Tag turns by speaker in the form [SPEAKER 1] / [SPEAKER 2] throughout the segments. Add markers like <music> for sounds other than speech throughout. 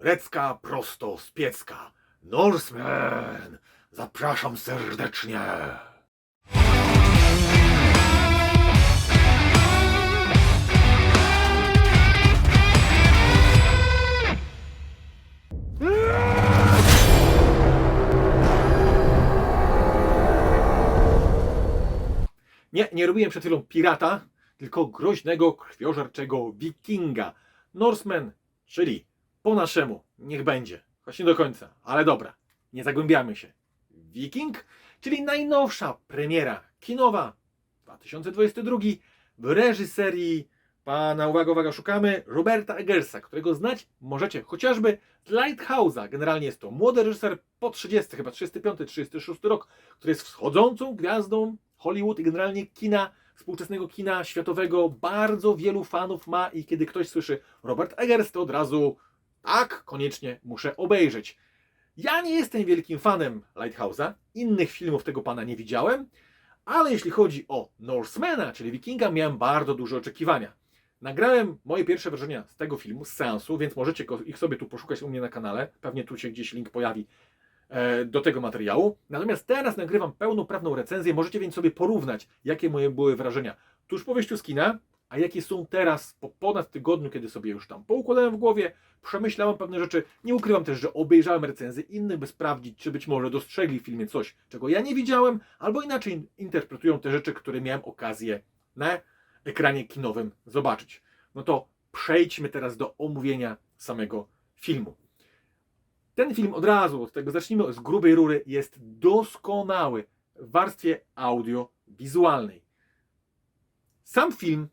[SPEAKER 1] Recka prosto z piecka. Norseman! Zapraszam serdecznie! Nie, nie robiłem przed chwilą pirata, tylko groźnego, krwiożerczego wikinga. Norseman, czyli po naszemu, niech będzie. Choć nie do końca, ale dobra, nie zagłębiamy się. Wiking, czyli najnowsza premiera kinowa 2022 w reżyserii pana, uwaga, uwaga, szukamy Roberta Eggersa, którego znać możecie chociażby z Lighthouse'a. Generalnie jest to młody reżyser po 30, chyba 35, 36 rok, który jest wschodzącą gwiazdą Hollywood i generalnie kina, współczesnego kina światowego. Bardzo wielu fanów ma i kiedy ktoś słyszy Robert Eggers, to od razu tak, koniecznie muszę obejrzeć. Ja nie jestem wielkim fanem Lighthouse'a, innych filmów tego pana nie widziałem, ale jeśli chodzi o Norsemana, czyli Wikinga, miałem bardzo duże oczekiwania. Nagrałem moje pierwsze wrażenia z tego filmu, z seansu, więc możecie ich sobie tu poszukać u mnie na kanale. Pewnie tu się gdzieś link pojawi e, do tego materiału. Natomiast teraz nagrywam pełnoprawną recenzję, możecie więc sobie porównać, jakie moje były wrażenia tuż po wyjściu z kina, a jakie są teraz po ponad tygodniu, kiedy sobie już tam poukładałem w głowie, przemyślałem pewne rzeczy. Nie ukrywam też, że obejrzałem recenzje innych, by sprawdzić, czy być może dostrzegli w filmie coś, czego ja nie widziałem, albo inaczej interpretują te rzeczy, które miałem okazję na ekranie kinowym zobaczyć. No to przejdźmy teraz do omówienia samego filmu. Ten film od razu, od tego zacznijmy z grubej rury, jest doskonały w warstwie audio-wizualnej. Sam film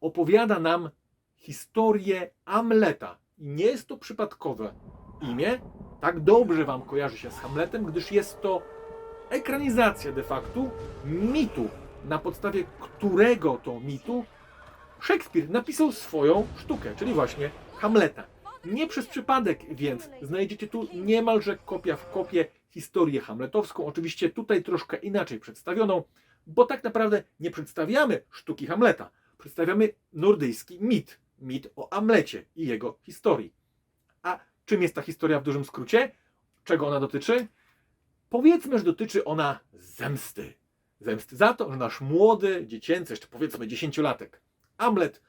[SPEAKER 1] opowiada nam historię Amleta. I nie jest to przypadkowe imię. Tak dobrze Wam kojarzy się z Hamletem, gdyż jest to ekranizacja de facto mitu, na podstawie którego to mitu Szekspir napisał swoją sztukę, czyli właśnie Hamleta. Nie przez przypadek więc znajdziecie tu niemalże kopia w kopie historię hamletowską, oczywiście tutaj troszkę inaczej przedstawioną, bo tak naprawdę nie przedstawiamy sztuki Hamleta, przedstawiamy nordyjski mit, mit o Amlecie i jego historii. A czym jest ta historia w dużym skrócie? Czego ona dotyczy? Powiedzmy, że dotyczy ona zemsty. Zemsty za to, że nasz młody, dziecięcy, jeszcze powiedzmy dziesięciolatek, Amlet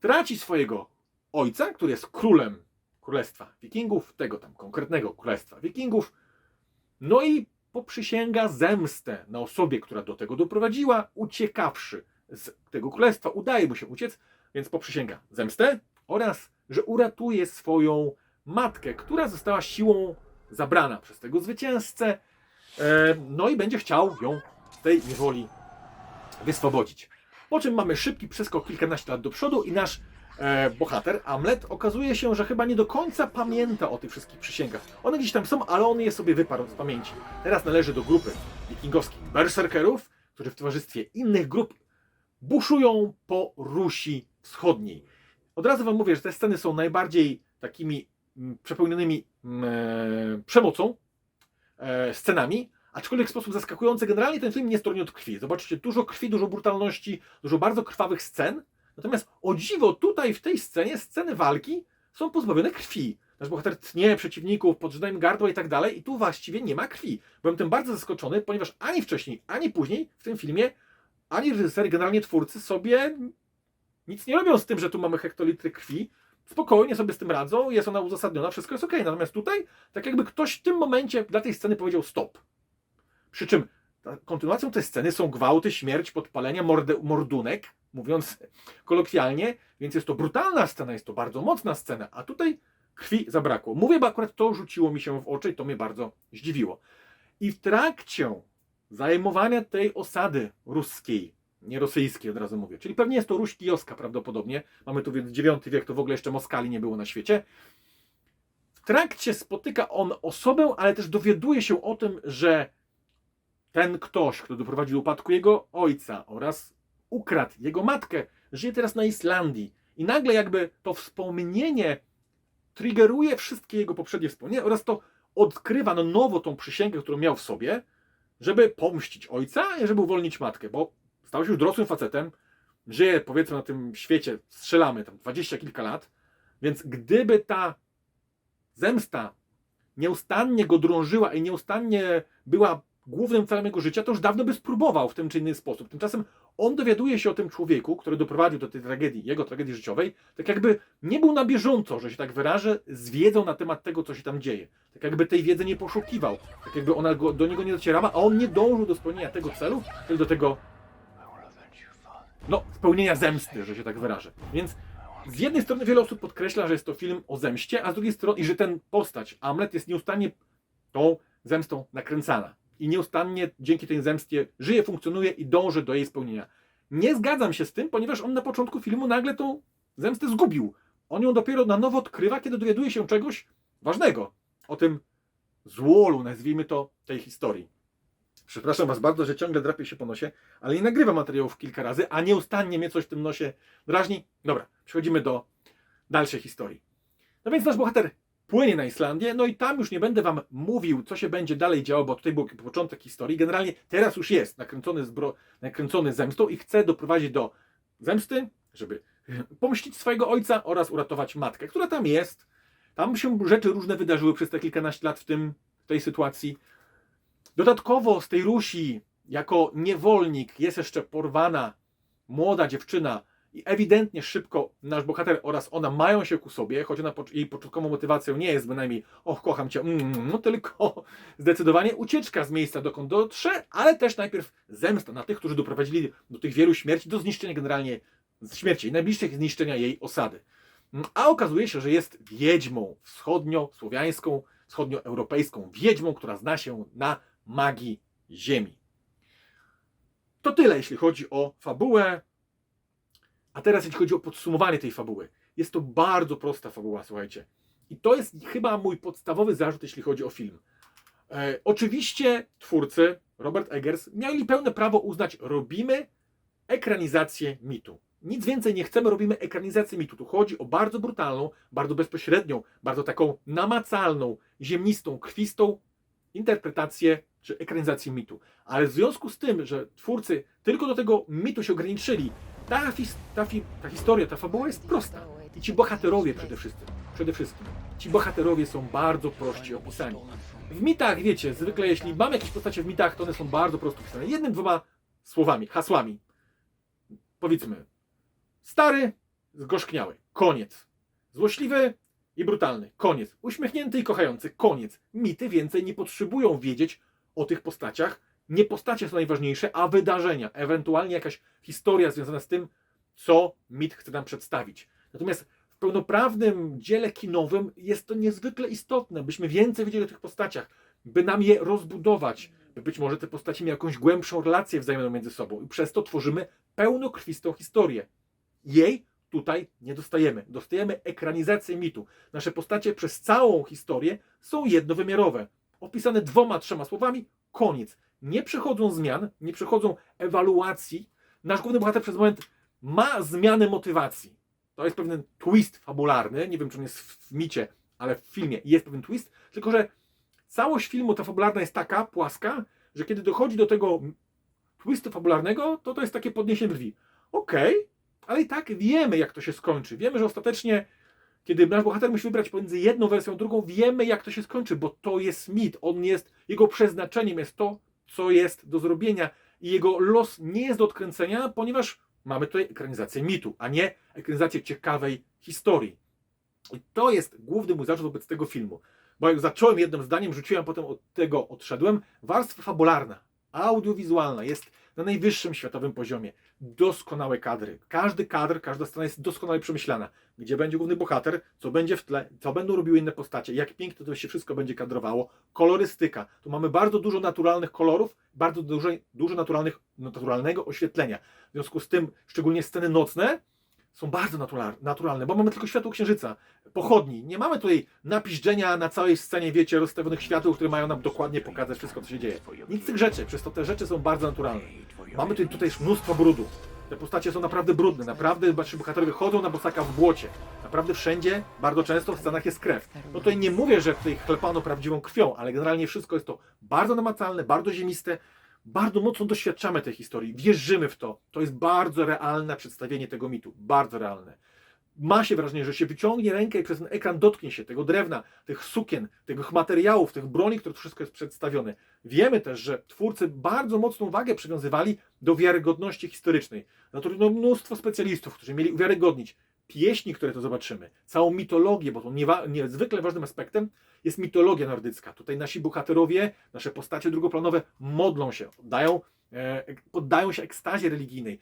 [SPEAKER 1] traci swojego ojca, który jest królem królestwa wikingów, tego tam konkretnego królestwa wikingów, no i poprzysięga zemstę na osobie, która do tego doprowadziła, uciekawszy z tego królestwa. Udaje mu się uciec, więc poprzysięga zemstę oraz, że uratuje swoją matkę, która została siłą zabrana przez tego zwycięzcę, e, no i będzie chciał ją z tej niewoli wyswobodzić. Po czym mamy szybki przeskok kilkanaście lat do przodu i nasz e, bohater, Amlet, okazuje się, że chyba nie do końca pamięta o tych wszystkich przysięgach. One gdzieś tam są, ale on je sobie wyparł z pamięci. Teraz należy do grupy wikingowskich berserkerów, którzy w towarzystwie innych grup buszują po Rusi Wschodniej. Od razu Wam mówię, że te sceny są najbardziej takimi mm, przepełnionymi mm, e, przemocą e, scenami, aczkolwiek w sposób zaskakujący generalnie ten film nie stroni od krwi. Zobaczycie dużo krwi, dużo brutalności, dużo bardzo krwawych scen. Natomiast o dziwo tutaj w tej scenie, sceny walki są pozbawione krwi. Nasz bohater tnie przeciwników, podrzyna im gardła i tak dalej i tu właściwie nie ma krwi. Byłem tym bardzo zaskoczony, ponieważ ani wcześniej, ani później w tym filmie ani reżyser, generalnie twórcy sobie nic nie robią z tym, że tu mamy hektolitry krwi. Spokojnie sobie z tym radzą, jest ona uzasadniona, wszystko jest ok. Natomiast tutaj, tak jakby ktoś w tym momencie dla tej sceny powiedział stop. Przy czym kontynuacją tej sceny są gwałty, śmierć, podpalenia, morde, mordunek, mówiąc kolokwialnie, więc jest to brutalna scena, jest to bardzo mocna scena, a tutaj krwi zabrakło. Mówię, bo akurat to rzuciło mi się w oczy i to mnie bardzo zdziwiło. I w trakcie zajmowania tej osady ruskiej, nie rosyjskiej od razu mówię, czyli pewnie jest to Ruś Kijowska prawdopodobnie, mamy tu więc IX wiek, to w ogóle jeszcze Moskali nie było na świecie. W trakcie spotyka on osobę, ale też dowiaduje się o tym, że ten ktoś, kto doprowadził do upadku jego ojca oraz ukradł jego matkę, żyje teraz na Islandii. I nagle jakby to wspomnienie triggeruje wszystkie jego poprzednie wspomnienia oraz to odkrywa na nowo tą przysięgę, którą miał w sobie, żeby pomścić ojca i żeby uwolnić matkę, bo stał się już dorosłym facetem, żyje powiedzmy na tym świecie, strzelamy tam dwadzieścia kilka lat, więc gdyby ta zemsta nieustannie go drążyła i nieustannie była głównym celem jego życia, to już dawno by spróbował w ten czy inny sposób. Tymczasem on dowiaduje się o tym człowieku, który doprowadził do tej tragedii, jego tragedii życiowej, tak jakby nie był na bieżąco, że się tak wyrażę, z wiedzą na temat tego, co się tam dzieje. Tak jakby tej wiedzy nie poszukiwał, tak jakby ona go, do niego nie docierała, a on nie dążył do spełnienia tego celu, tylko do tego no, spełnienia zemsty, że się tak wyrażę. Więc z jednej strony wiele osób podkreśla, że jest to film o zemście, a z drugiej strony, i że ten postać, Amlet, jest nieustannie tą zemstą nakręcana. I nieustannie dzięki tej zemstie żyje, funkcjonuje i dąży do jej spełnienia. Nie zgadzam się z tym, ponieważ on na początku filmu nagle tą zemstę zgubił. On ją dopiero na nowo odkrywa, kiedy dowiaduje się czegoś ważnego. O tym złolu, nazwijmy to, tej historii. Przepraszam Was bardzo, że ciągle drapię się po nosie, ale nie nagrywam materiałów kilka razy, a nieustannie mnie coś w tym nosie drażni. Dobra, przechodzimy do dalszej historii. No więc nasz bohater płynie na Islandię, no i tam już nie będę Wam mówił, co się będzie dalej działo, bo tutaj był początek historii. Generalnie teraz już jest nakręcony, zbro, nakręcony zemstą i chce doprowadzić do zemsty, żeby pomścić swojego ojca oraz uratować matkę, która tam jest. Tam się rzeczy różne wydarzyły przez te kilkanaście lat w, tym, w tej sytuacji. Dodatkowo z tej Rusi jako niewolnik jest jeszcze porwana młoda dziewczyna i ewidentnie szybko nasz bohater oraz ona mają się ku sobie, choć ona, jej początkową motywacją nie jest bynajmniej och, kocham cię, mm, no tylko <laughs> zdecydowanie ucieczka z miejsca, dokąd dotrze, ale też najpierw zemsta na tych, którzy doprowadzili do tych wielu śmierci, do zniszczenia generalnie śmierci, najbliższych zniszczenia jej osady. Mm, A okazuje się, że jest wiedźmą wschodnio-słowiańską, wschodnioeuropejską wiedźmą, która zna się na magii ziemi. To tyle, jeśli chodzi o fabułę. A teraz, jeśli chodzi o podsumowanie tej fabuły. Jest to bardzo prosta fabuła, słuchajcie. I to jest chyba mój podstawowy zarzut, jeśli chodzi o film. E, oczywiście twórcy, Robert Eggers, mieli pełne prawo uznać, robimy ekranizację mitu. Nic więcej nie chcemy, robimy ekranizację mitu. Tu chodzi o bardzo brutalną, bardzo bezpośrednią, bardzo taką namacalną, ziemnistą, krwistą interpretację czy ekranizację mitu. Ale w związku z tym, że twórcy tylko do tego mitu się ograniczyli, ta, fis, ta, fi, ta historia, ta fabuła jest prosta. I ci bohaterowie przede wszystkim, przede wszystkim, ci bohaterowie są bardzo prości opisani. W mitach, wiecie, zwykle jeśli mamy jakieś postacie w mitach, to one są bardzo prosto opisane. Jednym, dwoma słowami, hasłami. Powiedzmy, stary, zgorzkniały, koniec. Złośliwy i brutalny, koniec. Uśmiechnięty i kochający, koniec. Mity więcej nie potrzebują wiedzieć o tych postaciach. Nie postacie są najważniejsze, a wydarzenia, ewentualnie jakaś historia związana z tym, co mit chce nam przedstawić. Natomiast w pełnoprawnym dziele kinowym jest to niezwykle istotne, byśmy więcej wiedzieli o tych postaciach, by nam je rozbudować, by być może te postacie miały jakąś głębszą relację wzajemną między sobą i przez to tworzymy pełnokrwistą historię. Jej tutaj nie dostajemy. Dostajemy ekranizację mitu. Nasze postacie przez całą historię są jednowymiarowe. Opisane dwoma, trzema słowami, koniec. Nie przechodzą zmian, nie przechodzą ewaluacji. Nasz główny bohater przez moment ma zmianę motywacji. To jest pewien twist fabularny. Nie wiem, czy on jest w micie, ale w filmie jest pewien twist. Tylko, że całość filmu, ta fabularna jest taka, płaska, że kiedy dochodzi do tego twistu fabularnego, to to jest takie podniesienie brwi. Okej, ale i tak wiemy, jak to się skończy. Wiemy, że ostatecznie, kiedy nasz bohater musi wybrać pomiędzy jedną wersją a drugą, wiemy, jak to się skończy, bo to jest mit. On jest, jego przeznaczeniem jest to, co jest do zrobienia i jego los nie jest do odkręcenia, ponieważ mamy tutaj ekranizację mitu, a nie ekranizację ciekawej historii. I to jest główny mój zarzut wobec tego filmu. Bo jak zacząłem jednym zdaniem, rzuciłem, potem od tego odszedłem. Warstwa fabularna, audiowizualna jest na najwyższym światowym poziomie. Doskonałe kadry. Każdy kadr, każda scena jest doskonale przemyślana. Gdzie będzie główny bohater, co będzie w tle, co będą robiły inne postacie, jak pięknie to się wszystko będzie kadrowało. Kolorystyka. Tu mamy bardzo dużo naturalnych kolorów, bardzo dużo, dużo naturalnych, naturalnego oświetlenia. W związku z tym, szczególnie sceny nocne, są bardzo natural- naturalne, bo mamy tylko światło księżyca, pochodni. Nie mamy tutaj napiżdżenia na całej scenie, wiecie, rozstawionych światów, które mają nam dokładnie pokazać wszystko, co się dzieje. Nic z tych rzeczy, przez to te rzeczy są bardzo naturalne. Mamy tutaj, tutaj mnóstwo brudu. Te postacie są naprawdę brudne, naprawdę nasi bohaterowie chodzą na bosaka w błocie. Naprawdę wszędzie, bardzo często w scenach jest krew. No tutaj nie mówię, że tutaj chlepano prawdziwą krwią, ale generalnie wszystko jest to bardzo namacalne, bardzo ziemiste, bardzo mocno doświadczamy tej historii, wierzymy w to. To jest bardzo realne przedstawienie tego mitu, bardzo realne. ma się wrażenie, że się wyciągnie rękę i przez ten ekran dotknie się tego drewna, tych sukien, tych materiałów, tych broni, które to wszystko jest przedstawione. Wiemy też, że twórcy bardzo mocną wagę przywiązywali do wiarygodności historycznej. Zatrudniono mnóstwo specjalistów, którzy mieli uwiarygodnić pieśni, które to zobaczymy, całą mitologię, bo to niezwykle ważnym aspektem jest mitologia nordycka. Tutaj nasi bohaterowie, nasze postacie drugoplanowe modlą się, dają, e, poddają się ekstazie religijnej,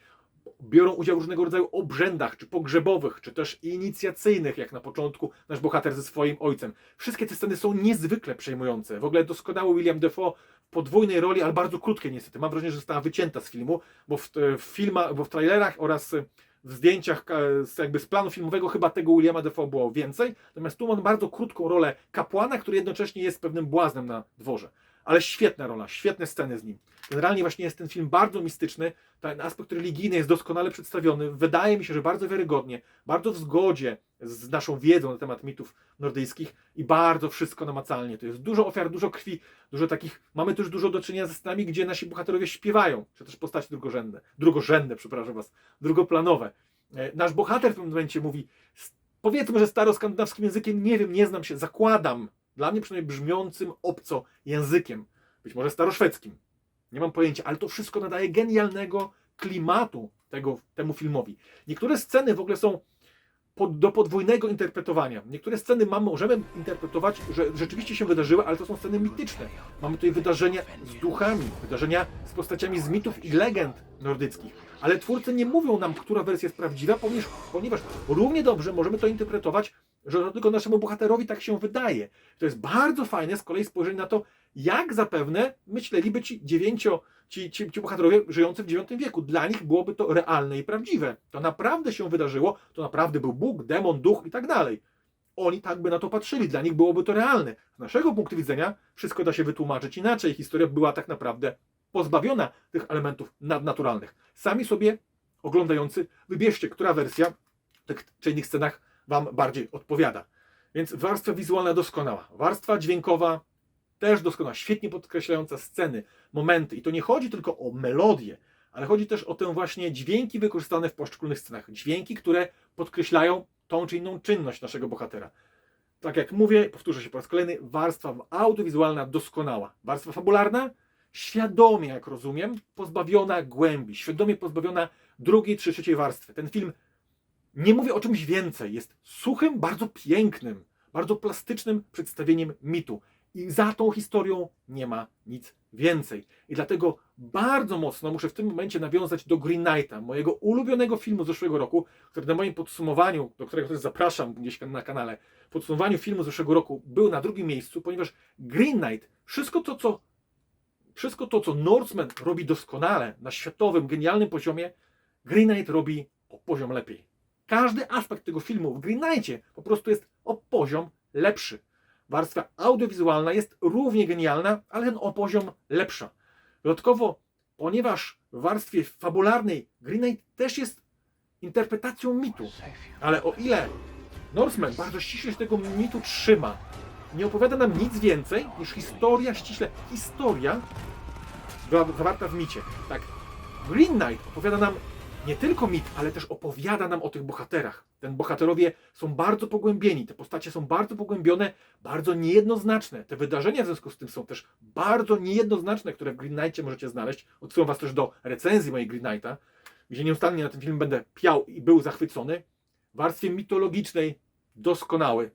[SPEAKER 1] biorą udział w różnego rodzaju obrzędach, czy pogrzebowych, czy też inicjacyjnych, jak na początku nasz bohater ze swoim ojcem. Wszystkie te sceny są niezwykle przejmujące. W ogóle doskonały William Defoe w podwójnej roli, ale bardzo krótkiej niestety. Mam wrażenie, że została wycięta z filmu, bo w, w filmach, bo w trailerach oraz w zdjęciach e, z, jakby z planu filmowego chyba tego Williama Defoe było więcej. Natomiast tu mam bardzo krótką rolę kapłana, który jednocześnie jest pewnym błaznem na dworze. Ale świetna rola, świetne sceny z nim. Generalnie właśnie jest ten film bardzo mistyczny. Ten aspekt religijny jest doskonale przedstawiony. Wydaje mi się, że bardzo wiarygodnie, bardzo w zgodzie z naszą wiedzą na temat mitów nordyjskich i bardzo wszystko namacalnie. To jest dużo ofiar, dużo krwi, dużo takich. Mamy też dużo do czynienia ze scenami, gdzie nasi bohaterowie śpiewają, czy też postaci drugorzędne, drugorzędne, przepraszam was, drugoplanowe. E, Nasz bohater w pewnym momencie mówi, powiedzmy, że staroskandynawskim językiem, nie wiem, nie znam się, zakładam, dla mnie przynajmniej brzmiącym obco językiem, być może staroszwedzkim. Nie mam pojęcia, ale to wszystko nadaje genialnego klimatu tego, temu filmowi. Niektóre sceny w ogóle są pod, do podwójnego interpretowania. Niektóre sceny mamy, możemy interpretować, że rzeczywiście się wydarzyły, ale to są sceny mityczne. Mamy tutaj wydarzenia z duchami, wydarzenia z postaciami z mitów i legend nordyckich. Ale twórcy nie mówią nam, która wersja jest prawdziwa, ponieważ, ponieważ równie dobrze możemy to interpretować, że tylko naszemu bohaterowi tak się wydaje. To jest bardzo fajne z kolei spojrzenie na to, jak zapewne myśleliby ci dziewięcio, ci, ci, ci bohaterowie żyjący w IX wieku. Dla nich byłoby to realne i prawdziwe. To naprawdę się wydarzyło, to naprawdę był Bóg, demon, duch i tak dalej. Oni tak by na to patrzyli, dla nich byłoby to realne. Z naszego punktu widzenia wszystko da się wytłumaczyć inaczej. Historia była tak naprawdę pozbawiona tych elementów nadnaturalnych. Sami sobie, oglądający, wybierzcie, która wersja w tych czy innych scenach Wam bardziej odpowiada. Więc warstwa wizualna doskonała. Warstwa dźwiękowa też doskonała, świetnie podkreślająca sceny, momenty. I to nie chodzi tylko o melodię, ale chodzi też o te właśnie dźwięki wykorzystane w poszczególnych scenach. Dźwięki, które podkreślają tą czy inną czynność naszego bohatera. Tak jak mówię, powtórzę się po raz kolejny, warstwa audiowizualna doskonała. Warstwa fabularna świadomie, jak rozumiem, pozbawiona głębi, świadomie pozbawiona drugiej trzeciej warstwy. Ten film, nie mówię o czymś więcej, jest suchym, bardzo pięknym, bardzo plastycznym przedstawieniem mitu. I za tą historią nie ma nic więcej. I dlatego bardzo mocno muszę w tym momencie nawiązać do Green Knighta, mojego ulubionego filmu z zeszłego roku, który na moim podsumowaniu, do którego też zapraszam gdzieś na kanale, podsumowaniu filmu z zeszłego roku był na drugim miejscu, ponieważ Green Knight, wszystko to, co wszystko to, co Norseman robi doskonale na światowym, genialnym poziomie, Green Knight robi o poziom lepiej. Każdy aspekt tego filmu w Green Knightie po prostu jest o poziom lepszy. Warstwa audiowizualna jest równie genialna, ale ten o poziom lepsza. Dodatkowo, ponieważ w warstwie fabularnej Green Knight też jest interpretacją mitu, ale o ile Norseman bardzo ściśle się tego mitu trzyma, nie opowiada nam nic więcej niż historia, ściśle historia zawarta w micie. Tak, Green Knight opowiada nam nie tylko mit, ale też opowiada nam o tych bohaterach. Ten bohaterowie są bardzo pogłębieni, te postacie są bardzo pogłębione, bardzo niejednoznaczne. Te wydarzenia w związku z tym są też bardzo niejednoznaczne, które w Green Knightie możecie znaleźć. Odsyłam Was też do recenzji mojej Green Knighta, gdzie nieustannie na ten film będę piał i był zachwycony. W warstwie mitologicznej doskonały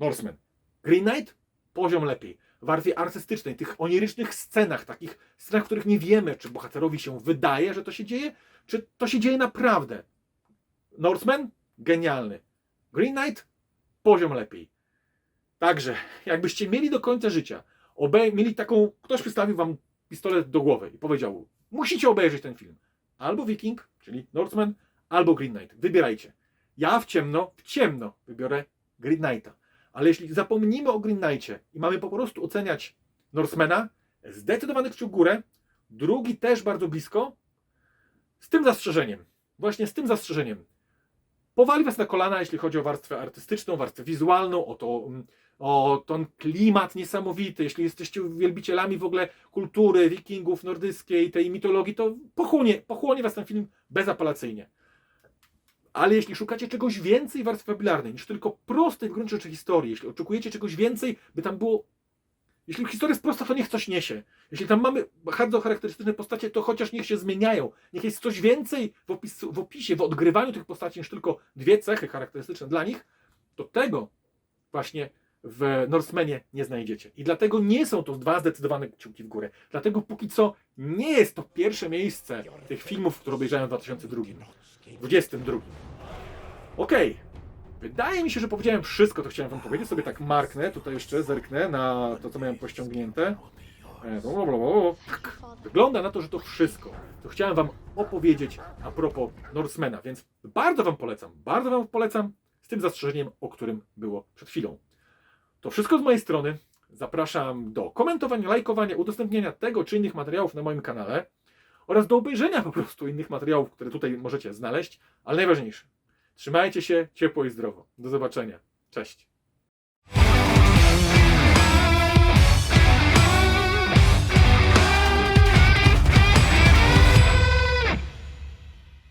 [SPEAKER 1] Norseman. Green Knight poziom lepiej. Warstwie artystycznej, tych onirycznych scenach, takich scenach, w których nie wiemy, czy bohaterowi się wydaje, że to się dzieje, czy to się dzieje naprawdę. Norseman genialny. Green Knight poziom lepiej. Także, jakbyście mieli do końca życia, mieli taką, ktoś przystawił wam pistolet do głowy i powiedział, musicie obejrzeć ten film. Albo Viking, czyli Norseman, albo Green Knight. Wybierajcie. Ja w ciemno, w ciemno wybiorę Green Knighta. Ale jeśli zapomnimy o Green Knightie i mamy po prostu oceniać Norsemana, zdecydowany kciuk górę, drugi też bardzo blisko, z tym zastrzeżeniem, właśnie z tym zastrzeżeniem, powali Was na kolana, jeśli chodzi o warstwę artystyczną, warstwę wizualną, o, to, mm, o ten klimat niesamowity. Jeśli jesteście wielbicielami w ogóle kultury, wikingów, nordyckiej, tej mitologii, to pochłonie, pochłonie Was ten film bezapelacyjnie. Ale jeśli szukacie czegoś więcej warstwy fabularnej niż tylko prostej w gruncie rzeczy historii, jeśli oczekujecie czegoś więcej, by tam było. Jeśli historia jest prosta, to niech coś niesie. Jeśli tam mamy bardzo charakterystyczne postacie, to chociaż niech się zmieniają. Niech jest coś więcej w, opisu, w opisie, w odgrywaniu tych postaci niż tylko dwie cechy charakterystyczne dla nich, to tego właśnie w Norsemanie nie znajdziecie. I dlatego nie są to dwa zdecydowane kciuki w górę. Dlatego póki co nie jest to pierwsze miejsce tych filmów, które obejrzałem w 2002. 22. Okej. Wydaje mi się, że powiedziałem wszystko, to chciałem wam powiedzieć. Sobie tak marknę, tutaj jeszcze zerknę na to, co miałem pościągnięte. E. Wygląda na to, że to wszystko. To chciałem wam opowiedzieć a propos Norsemana, więc bardzo wam polecam, bardzo wam polecam, z tym zastrzeżeniem, o którym było przed chwilą. To wszystko z mojej strony. Zapraszam do komentowania, lajkowania, udostępniania tego czy innych materiałów na moim kanale oraz do obejrzenia po prostu innych materiałów, które tutaj możecie znaleźć, ale najważniejsze, trzymajcie się ciepło i zdrowo. Do zobaczenia. Cześć.